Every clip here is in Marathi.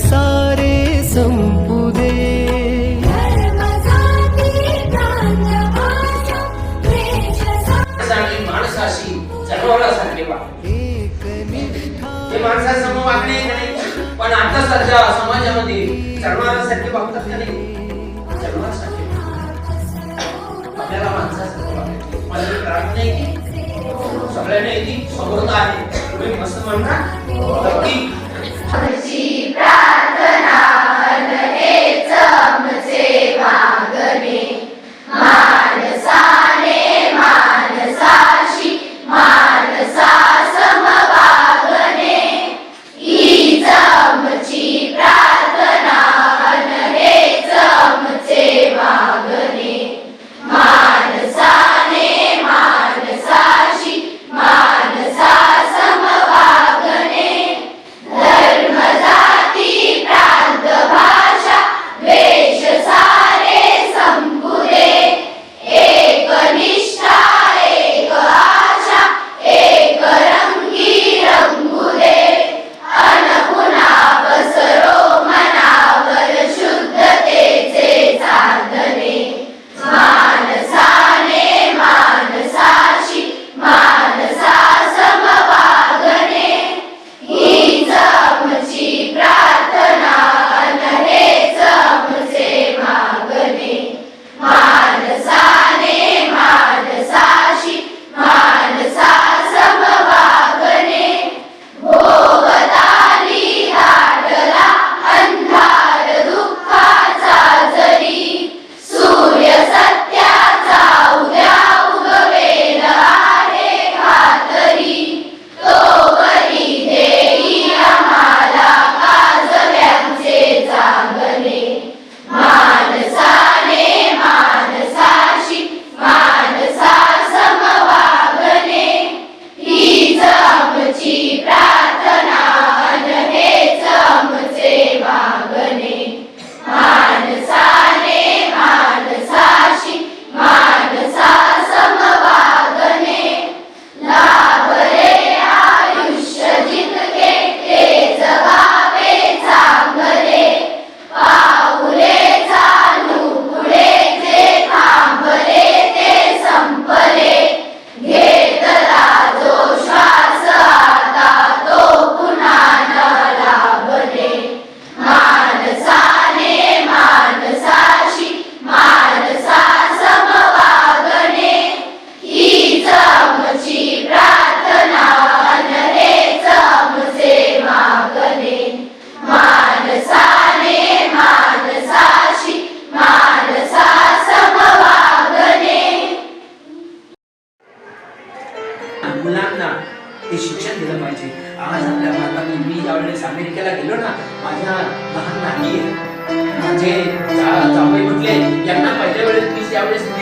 सारे संपू दे। माणसाशी जन्माला सारखे वाग एकनिष्ठा हे माणसासमोर वागणे का नाही? पण आता सध्या समाजामध्ये जन्मासारखे वागतात का नाही? जन्मासारखे आपल्याला माणसासारखे वागायचे. मला ही प्रार्थना आहे की सगळ्यांना येते समोरता आहे. तुम्ही मस्त म्हणता नक्की मुलांना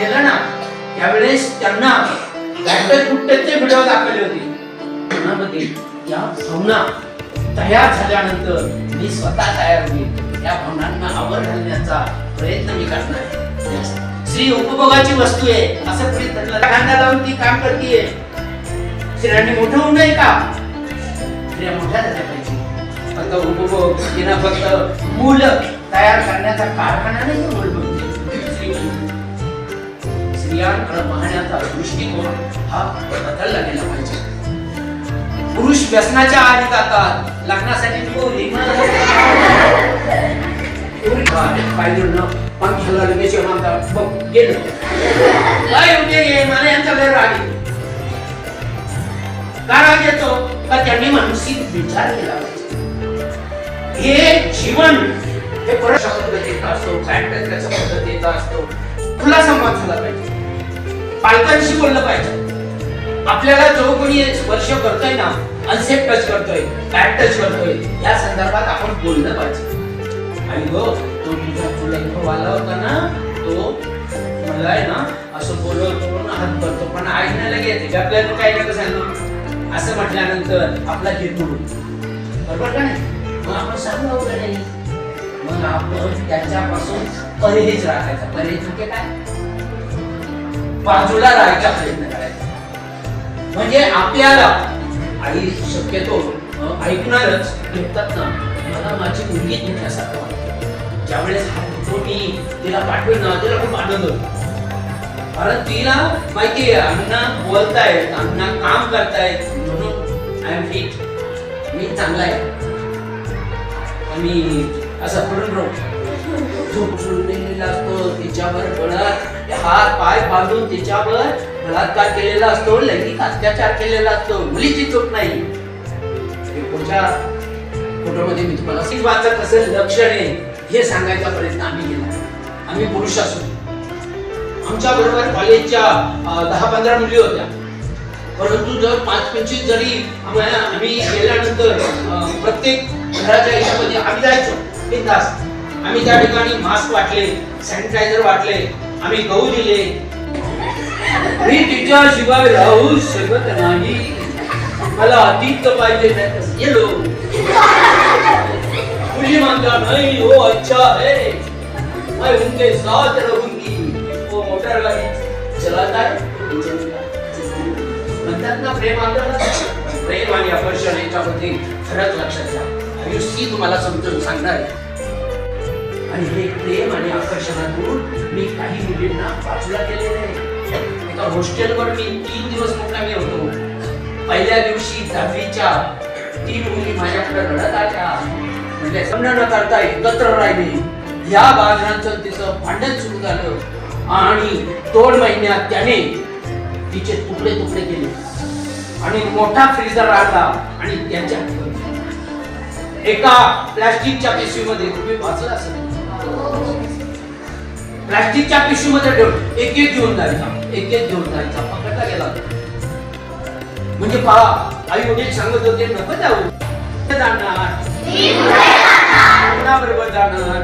गेलं ना त्यावेळेस त्यांना बॅटल कुट्टेचे व्हिडिओ दाखवले होते. मनामध्ये या भावना तयार झाल्यानंतर मी स्वतः तयार होईल. या भावनांना आवर घालण्याचा प्रयत्न मी करणार श्री उपभोगाची वस्तू आहे असं प्रयत्न लावून ती काम करते स्त्रियांनी मोठं होऊ नये का? स्त्रिया मोठ्या झाल्या पाहिजे. फक्त उपभोग तिनं फक्त मूल तयार करण्याचा कारखाना नाही मूल स्त्रियांकडे पाहण्याचा दृष्टिकोन हा बदलला गेला पाहिजे. पुरुष व्यसनाच्या आधी जातात लग्नासाठी पोरी पोरी पाहिजे ना पंखाला लगेच म्हणतात बघ गेलं. काय होते मला यांचा लय राग येतो. का राग येतो? का त्यांनी मानसिक विचार केला पाहिजे. हे जीवन हे परत पद्धतीचा असतो फॅक्टर त्याच्या देत असतो खुला संवाद झाला पाहिजे. पालकांशी बोललं पाहिजे. आपल्याला जो कोणी स्पर्श करतोय ना अनसेफ टच करतोय बॅड टच करतोय या संदर्भात आपण बोललं पाहिजे. आणि हो तो तुझा तुला इथं आला होता ना तो मला आहे ना असं बोलवतो म्हणून हात करतो पण आईने लगेच आपल्याला तो काय नका सांगतो असं म्हटल्यानंतर आपला हेतू बरोबर का नाही? मग आपण सांगू वगैरे नाही मग आपण त्याच्यापासून परहेज राखायचा. परहेज म्हणजे काय? बाजूला राहायचा प्रयत्न करायचा. म्हणजे आपल्याला आई शक्यतो ऐकणारच म्हणतात ना. मला माझी मुलगी तुमच्यासारखं वाटतं. ज्यावेळेस हा मी तिला पाठवेल ना तिला खूप आनंद होतो कारण तिला माहिती आहे अण्णा बोलतायत अण्णा काम करतायत म्हणून आय एम फिट मी चांगला आहे. आणि असं पडून राहू. झोपलेला असतो तिच्यावर बळात. हात पाय बांधून तिच्यावर बलात्कार केलेला असतो लैंगिक अत्याचार केलेला असतो मुलीची चूक नाही. पुढच्या फोटोमध्ये मी तुम्हाला सिंहाचं कसं लक्षण आहे हे सांगायचा प्रयत्न आम्ही केला. आम्ही पुरुष असू आमच्या बरोबर कॉलेजच्या दहा पंधरा मुली होत्या. परंतु जर पाच पंचवीस जरी आम्ही गेल्यानंतर प्रत्येक घराच्या याच्यामध्ये आम्ही जायचो. एक तास. आम्ही त्या ठिकाणी मास्क वाटले सॅनिटायझर वाटले आम्ही गहू दिले. मी तिच्याशिवाय राहू शकत नाही. मला अतीत पाहिजे गेलो. मुली म्हणता नाही हो अच्छा है मैं उनके साथ रहूंगी वो हो, मोटर गाडी चलाता है म्हणतात ना प्रेम आंदोलन प्रेम आणि आकर्षण याच्यामध्ये खरंच लक्षात घ्या. आयुष्य तुम्हाला समजून सांगणार आहे. आणि हे प्रेम आणि आकर्षणातून मी काही मुलींना बाजूला केलेले आहे. एका हॉस्टेलवर मी तीन दिवस मुक्कामी होतो. पहिल्या दिवशी दहावीच्या तीन मुली माझ्याकडे रडत आल्या. म्हणजे समजा न करता एकत्र राहिली. या बाजारांचं तिचं भांडण सुरू झालं. आणि दोन महिन्यात त्याने तिचे तुकडे तुकडे केले. आणि मोठा फ्रीजर आणला. आणि त्याच्या एका प्लास्टिकच्या पिशवीमध्ये तुम्ही वाचला असेल. प्लास्टिकच्या पिशवीमध्ये ठेवून एक एक घेऊन जायचा. एक एक घेऊन जायचा. पकडला गेला म्हणजे पहा आई वडील सांगत होते नको जाऊ. जाणार? कोणाबरोबर जाणार?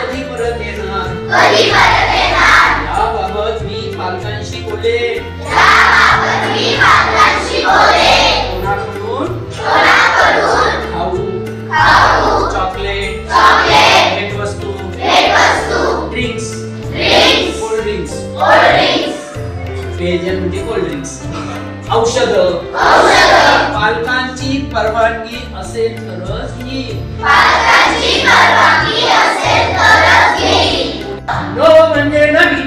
कधी परत येणार? याबाबत मी पालकांशी बोलले कोणाकडून? खाऊ. पेयजल म्हणजे कोल्ड ड्रिंक्स औषध. पालकांची परवानगी असेल तरच मी नो म्हणजे नाही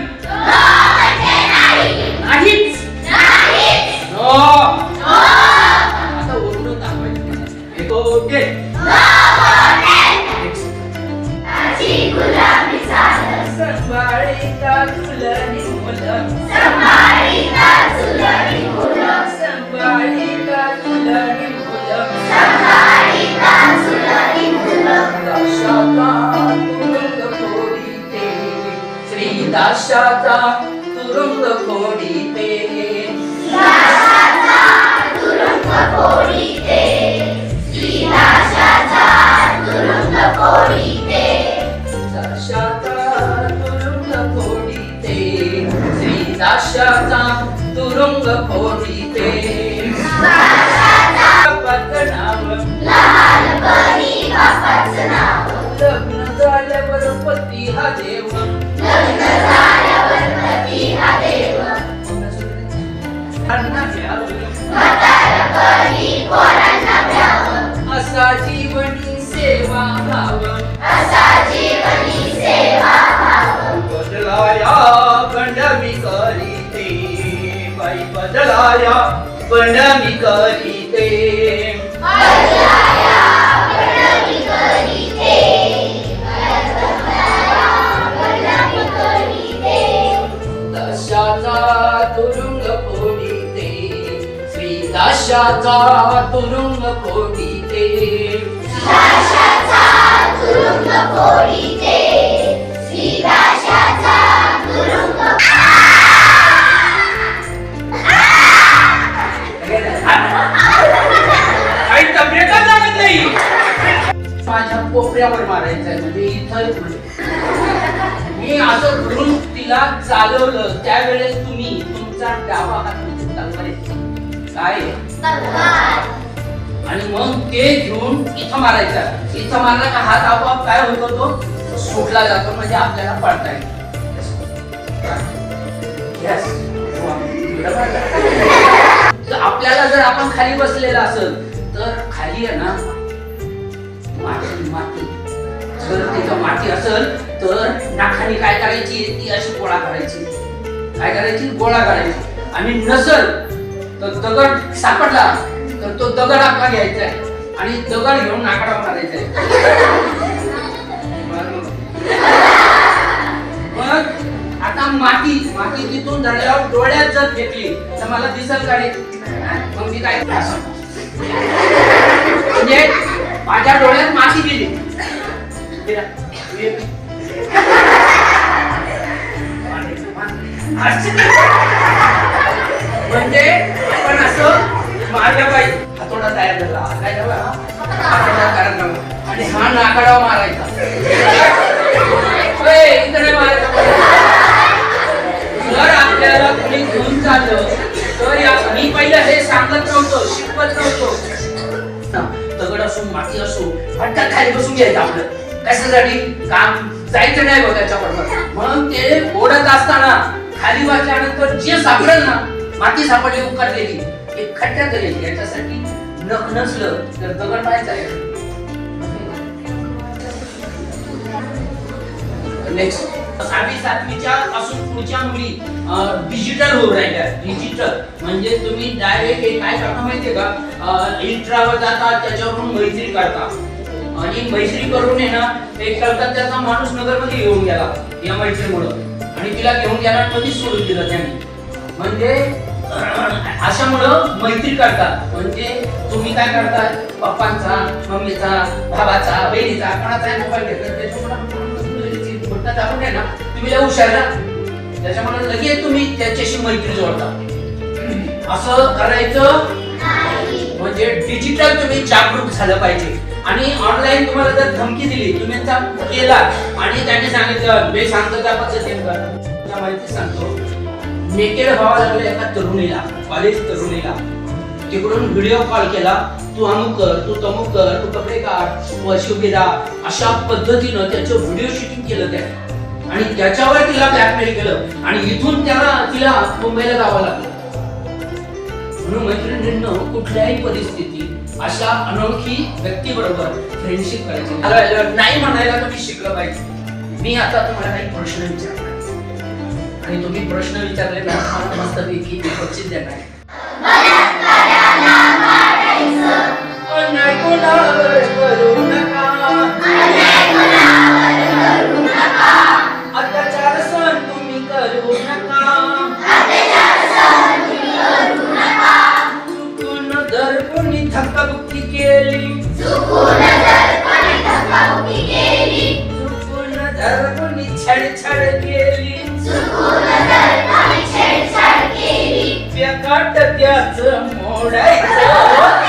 दाशाचा तुरुंग दाशाचा तुरुंग फोडीते श्री दाशाचा तुरुंग फोडीते पण मी करीते दशाचा तुरुंग फोडीते। श्री दशा निराशाचा तुरुंग फोडीते। कोपऱ्यावर मारायचं म्हणजे इथं मी असं धरून तिला चालवलं. त्यावेळेस तुम्ही तुमचा डावा हात तलवारीत. काय? आणि मग ते घेऊन इथं मारायचा. इथं मारला का हात आपोआप काय होतो तो सुटला जातो म्हणजे आपल्याला पडता येईल आपल्याला जर आपण खाली बसलेला असेल तर खाली आहे ना माती माती. जर तिथं माती असेल तर नाखाने काय करायची? ती अशी गोळा करायची. काय करायची? गोळा करायची. आणि नसल तर दगड सापडला तर तो दगड आपला घ्यायचा आहे. आणि दगड घेऊन नाकडा मारायचा आहे. माती खाली बसून घ्यायचं आपलं. कशासाठी? काम जायचं नाही बघ त्याच्याबरोबर. म्हणून ते ओढत असताना खाली वाचल्यानंतर जे सापडेल ना माती सापडली उकारलेली एक खड्ड्यात गेली याच्यासाठी नख नसलं तर दगड नाही जायचं. नेक्स्ट सहावी सातवीच्या पासून पुढच्या मुली डिजिटल होऊ राहिल्या. डिजिटल म्हणजे तुम्ही डायरेक्ट हे काय करता माहितीये का? इंट्रावर जाता त्याच्यावरून मैत्री करता. आणि मैत्री करून आहे ना एक कलकत्त्याचा माणूस नगरमध्ये येऊन गेला या मैत्रीमुळं. आणि तिला घेऊन गेला कधीच सोडून दिलं त्यांनी. म्हणजे अशामुळं मैत्री करतात. म्हणजे तुम्ही काय करताय पप्पांचा मम्मीचा भावाचा बहिणीचा कोणाचा मोबाईल घेतला त्याच्यामुळे आहे ना तुम्ही लय हुशार ना. त्याच्यामुळे लगेच तुम्ही त्याच्याशी मैत्री जोडता. असं करायचं म्हणजे डिजिटल तुम्ही जागरूक झालं पाहिजे. आणि ऑनलाईन तुम्हाला जर धमकी दिली तुम्ही त्या केला आणि त्याने सांगितलं मी सांगतो त्या पद्धतीने कर. माहिती सांगतो नेकेड व्हावा लागलं एका तरुणीला कॉलेज तरुणीला. तिकडून व्हिडिओ कॉल केला तू अमुक कर तू तमुक कर तू कपडे काढ तू अशी उभी राहा अशा पद्धतीनं त्याचं व्हिडिओ शूटिंग केलं त्याने. आणि त्याच्यावर तिला ब्लॅकमेल केलं. आणि इथून त्याला तिला मुंबईला जावं लागलं. म्हणून मैत्रिणींनो कुठल्याही परिस्थितीत अशा अनोळखी व्यक्तीबरोबर फ्रेंडशिप करायची. नाही म्हणायला तुम्ही शिकलं पाहिजे. मी आता तुम्हाला काही प्रश्न विचारणार आणि तुम्ही प्रश्न विचारले मस्तपैकी बक्षीस देणार कोणावर करू धक्काबुक्की केली. चुकून जर कोणी छेडछाड केली. बेकाट त्याच मोडायचं.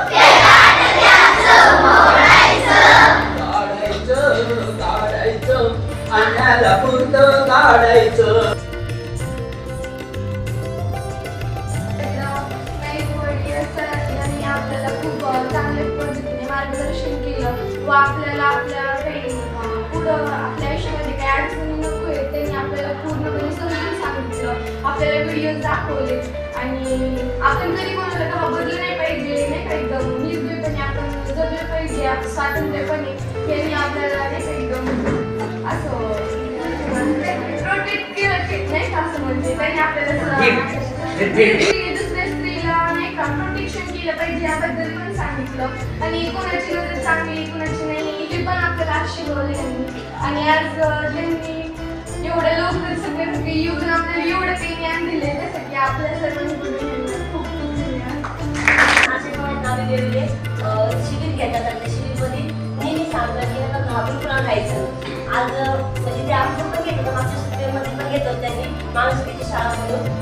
आपल्या काही पुढं आपल्या आयुष्यामध्ये काही अडचणी नको आहे त्यांनी आपल्याला पूर्णपणे समजून सांगितलं. आपल्याला दाखवले. आणि आपण कधी कोणाला घाबरलं नाही पाहिजे नाही का एकदम? निर्भयपणे आपण जगलं पाहिजे आप- स्वातंत्र्यपणे. यांनी आपल्याला नाही का एकदम असं प्रोटेक्ट केलं नाही का असं म्हणजे. त्यांनी आपल्याला प्रोटेक्शन केलं पाहिजे याबद्दल पण सांगितलं. आणि कोणाची नजर चांगली कोणाची नाही ते पण आपल्याला आज शिकवले त्यांनी आणि आज अं, त्यांनी एवढ्या लवकर सगळं सगळे येऊन आपल्याला एवढं काही ज्ञान दिले त्यासाठी आपल्या सर्वांनी खूप खूप धन्यवाद. नाशिकमध्ये शिबिर घेतात आणि त्या शिबिरमध्ये. नेहमी सांगतात की त्यांना घाबरून पण राहायचं. आज म्हणजे ते आमचं पण घेत होतं मागच्या सुट्टीमध्ये पण घेत होतं त्यांनी. माणुसकीची शाळा म्हणून.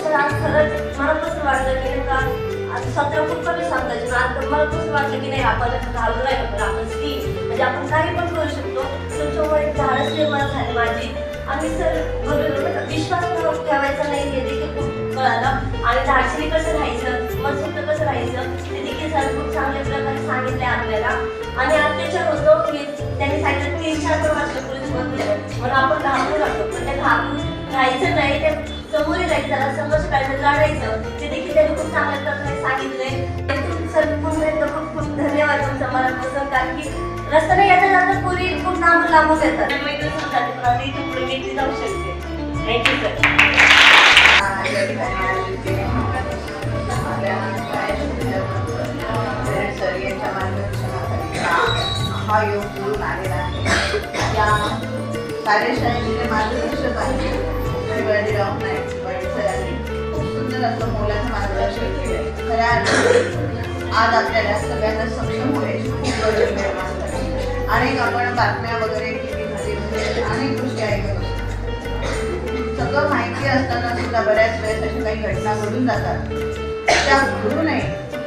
सर आज खरंच मला कसं वाटलं की नका आज सतरा खूप कमी सांगतात. पण आज मनापासून वाटलं की नाही आपण घालून राहिलो आपण स्त्री. म्हणजे आपण काही पण करू शकतो. तुमच्यामुळे एक धाडस निर्माण झाली माझी. आणि सर बरोबर विश्वास ठेवायचा नाही हे देखील खूप कळालं आणि धाडसीने कसं राहायचं? मनसुक्त कसं राहायचं? ते देखील सर खूप चांगल्या प्रकारे सांगितले आपल्याला. आणि अत्याचार होतो की त्यांनी सांगितलं तीन चार पण वाजले पोलीस म्हणून आपण घाबरून राहतो पण त्या घाबरून राहायचं नाही. त्या समोर जायचं त्याला संघर्ष करायचं लढायचं. ते देखील त्यांनी खूप चांगल्या प्रकारे सांगितलंय सर पुन्हा खूप खूप धन्यवाद तुमचा मला कारण की रस्त्याने येता जाता पूर्वी खूप लांबून लांबून येतात. मैत्री जाते पण आता इथून पुढे एकटी जाऊ शकते. थँक्यू सर या ठिकाणी आयोजित केले आपल्या सर यांच्या मार्गदर्शनाखाली हा- योग जुळून आलेला आहे या कार्यशाळेचे जे मार्गदर्शक आहेत शिवाजीराव नाईक पाटील सरांनी खूप सुंदर असं मोलाचं मार्गदर्शन केलं खऱ्या अर्थाने आज आपल्याला सगळ्यांना सक्षम होण्याची खूप गरज निर्माण झाली अनेक आपण बातम्या वगैरे टी व्हीमध्ये म्हणजे अनेक गोष्टी ऐकत असतो सगळं माहिती असताना सुद्धा बऱ्याच वेळेस अशा काही घटना घडून जातात. त्या घडू नये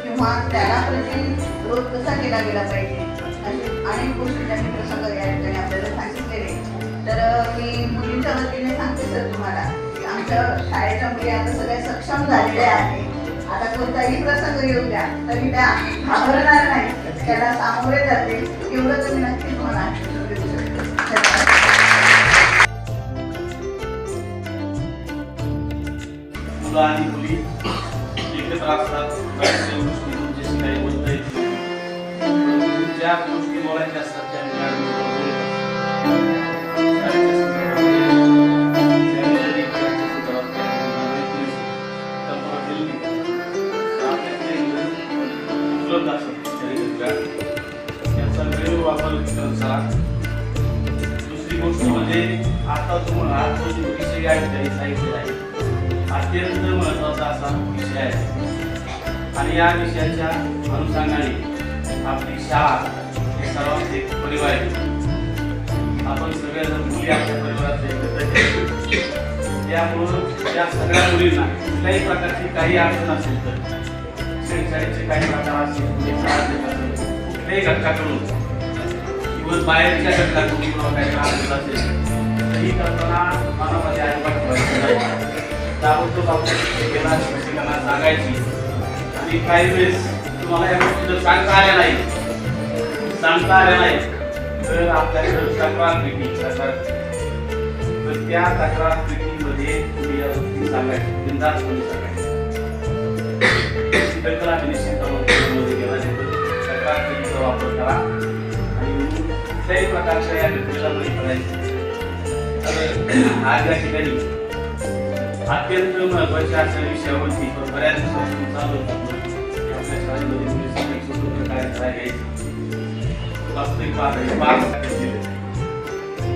किंवा त्याला प्रतिरोध कसा केला गेला पाहिजे असे अनेक गोष्टी त्यांनी प्रसंग या ठिकाणी आपल्याला सांगितलेले. तर मी मुलींच्या वतीने सांगते सर तुम्हाला की आमच्या शाळेच्या मुली आता सगळ्या सक्षम झालेल्या आहे आता कोणताही प्रसंग येऊ द्या तरी त्या घाबरणार नाही त्याला सामोरे जाते एवढं तुम्ही नक्कीच मला मुलं आणि मुली एकत्र असतात बऱ्याचशा गोष्टी तुमच्याशी काही बोलता येत ज्या असतात याचा वेळ वापर करा दुसरी गोष्ट म्हणजे आता तुम्हाला आज जो विषय आहे त्यांनी सांगितलेला आहे. अत्यंत महत्त्वाचा असा विषय आहे. आणि या विषयाच्या अनुषंगाने आपली शाळा हे सर्वांत एक परिवार आहे. आपण सगळ्याजण मुली आपल्या परिवारात एकत्र त्यामुळं या सगळ्या मुलींना कुठल्याही प्रकारची काही अडचण असेल तर शैक्षणिकचे काही प्रकार असतील कुठल्याही घटकाकडून इव्हन बाहेरच्या घटकाकडून किंवा काही त्रास असेल तर ही कल्पना मनामध्ये अजिबात ठेवायची नाही. ताबडतोब आपण शिक्षकांना शिक्षकांना सांगायची. आणि काही वेळेस तुम्हाला या गोष्टी जर सांगता आल्या नाही सांगता आल्या नाही तर आपल्याकडे तक्रार पेटी तक्रार. तर त्या तक्रार पेटीमध्ये तुम्ही या गोष्टी सांगायची बिंदास सांगायच्या. दखल वापर करा. आणि कुठल्याही प्रकारच्या या व्यक्तीला बळी पडायचं तर आज या ठिकाणी अत्यंत महत्त्वाच्या अशा विषयावरती पण बऱ्याच दिवसापासून चालू होतं. आपल्या शाळेमध्ये मुलींसाठी स्वतंत्र कार्यशाळा घ्यायची. वास्तविक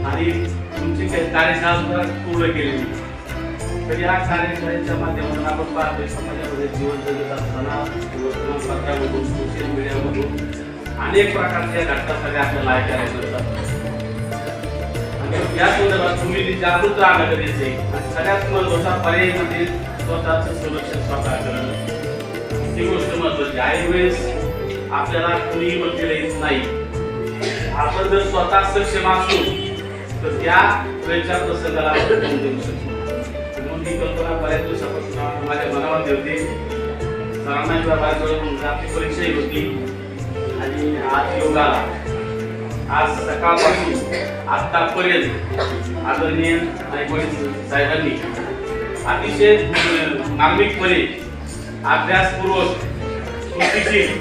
आणि तुमची काही कार्यशाळा पूर्ण केलेली तर या कार्यशाळेच्या माध्यमातून आपण पाहतोय समाजामध्ये जीवन जगत असताना वर्तमानपत्रामधून सोशल मीडियामधून अनेक प्रकारच्या घटना सगळ्या आपल्याला ऐकायला मिळतात आणि या संदर्भात तुम्ही जागृत राहणं गरजेचं आहे सगळ्यात महत्त्वाचा पर्याय म्हणजे स्वतःचं संरक्षण स्वतः करणं. ही गोष्ट महत्वाची आहे. वेळेस आपल्याला कुणीही मदतीला येत नाही. आपण जर स्वतः सक्षम असू तर त्या वेळच्या प्रसंगाला आपण देऊ शकतो. म्हणून ही कल्पना बऱ्याच दिवसापासून माझ्या मनामध्ये होती. सरांना एकदा बाहेर म्हणजे आपली परीक्षाही होती. आणि आज योग आज सकाळपासून आतापर्यंत आदरणीय नायकवाडी साहेबांनी अतिशय मार्मिकपणे अभ्यासपूर्वक कृतीशील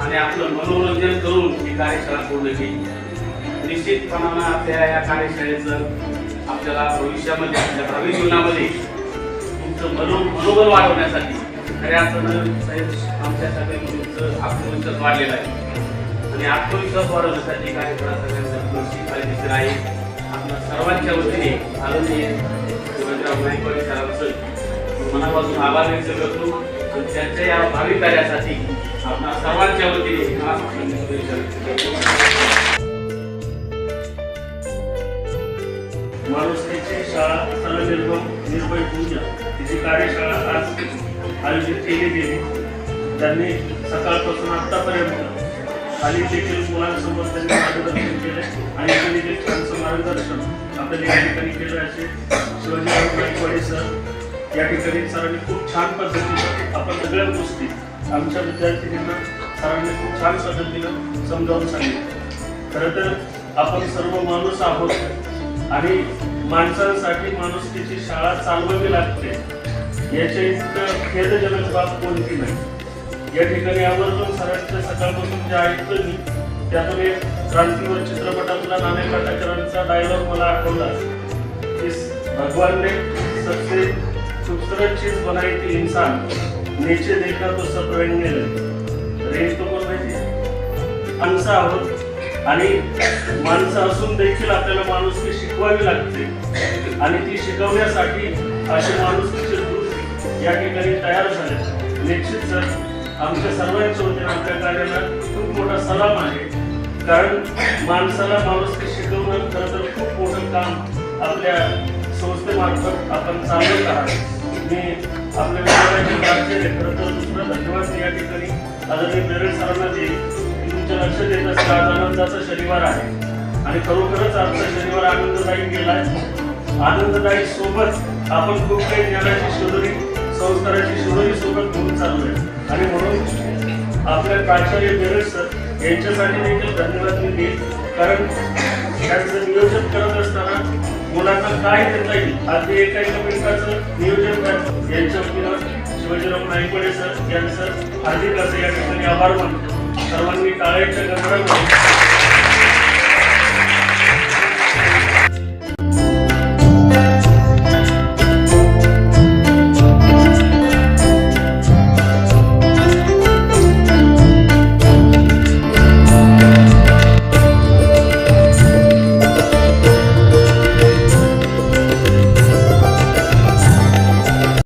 आणि आपलं मनोरंजन करून ही कार्यशाळा पूर्ण केली. निश्चितपणानं आपल्या या कार्यशाळेचं आपल्याला भविष्यामध्ये आपल्या भावी जीवनामध्ये तुमचं मनो मनोबल वाढवण्यासाठी खऱ्या अर्थानं साहेब आमच्या सगळ्या मुलींचं आत्मविश्वास वाढलेला आहे. आणि आत्मविश्वास वाढवण्यासाठी काय कार्यक्रम सगळ्यांचा काळजीशीर आहे आपल्या सर्वांच्या वतीने आदरणीय शिवाजीराव नाईकवाडी सरांचं मनापासून आभार व्यक्त करतो. आणि त्यांच्या या भावी कार्यासाठी आपल्या सर्वांच्या वतीने खास शुभेच्छा व्यक्त करतो. माणुसकीची शाळा सलनिर्भम निर्भय पूजा तिची कार्यशाळा आज आयोजित केली गेली. त्यांनी सकाळपासून आत्तापर्यंत खाली देखील मुलांसोबत त्यांनी मार्गदर्शन केले आणि त्यांनी देखील त्यांचं मार्गदर्शन आपल्या या ठिकाणी केलं असे शिवाजीराव गायकवाडे सर या ठिकाणी सरांनी खूप छान पद्धतीनं आपण सगळ्या गोष्टी आमच्या विद्यार्थिनींना सरांनी खूप छान पद्धतीनं समजावून सांगितलं. खरं तर आपण सर्व माणूस आहोत आणि माणसांसाठी माणुसकीची शाळा चालवावी लागते. याच्या इतकं खेदजनक बाब कोणती नाही. या ठिकाणी आवर्जून सरांचं सकाळपासून जे ऐकलं मी त्यातून एक क्रांतीवर चित्रपटातला नाणे काटाकरांचा डायलॉग मला आठवला. की भगवान ने सबसे खूबसूरत चीज बनाई थी इंसान नीचे देखा तो सब रंगने लगे रेंज तो कोण माहिती माणसं आहोत. आणि माणसं असून देखील आपल्याला माणुसकी शिकवावी लागते. आणि ती शिकवण्यासाठी असे माणूस या ठिकाणी तयार झाले. निश्चित सर आमच्या सर्वांच्या वतीने आमच्या कार्याला खूप मोठा सलाम आहे. कारण माणसाला माणूस शिकवणं खरं तर खूप मोठं काम आपल्या संस्थेमार्फत आपण चालवत आहात. मी आपल्या विभागाचे प्राचार्य खरं तर दुसरा धन्यवाद या ठिकाणी आदरणीय बेरड सरांना देईल तुमचं तुमच्या लक्षात येत असतं आज आनंदाचा शनिवार आहे. आणि खरोखरच आजचा शनिवार आनंददायी गेलाय. आनंददायी सोबत आपण खूप काही ज्ञानाची शोधणी संस्काराची शोधणी सोबत चालू आहे आणि म्हणून आपल्या प्राचार्य बेरड सर यांच्यासाठी देखील धन्यवाद मी देईल कारण त्यांचं नियोजन करत असताना मुलांना काय देता येईल अगदी एका एका मिनिटाचं नियोजन करायचं यांच्या वतीनं शिवाजीराव नाईकवाडे सर यांचं हार्दिक असं या ठिकाणी आभार मानतो. सर्वांनी टाळ्याच्या गजरामध्ये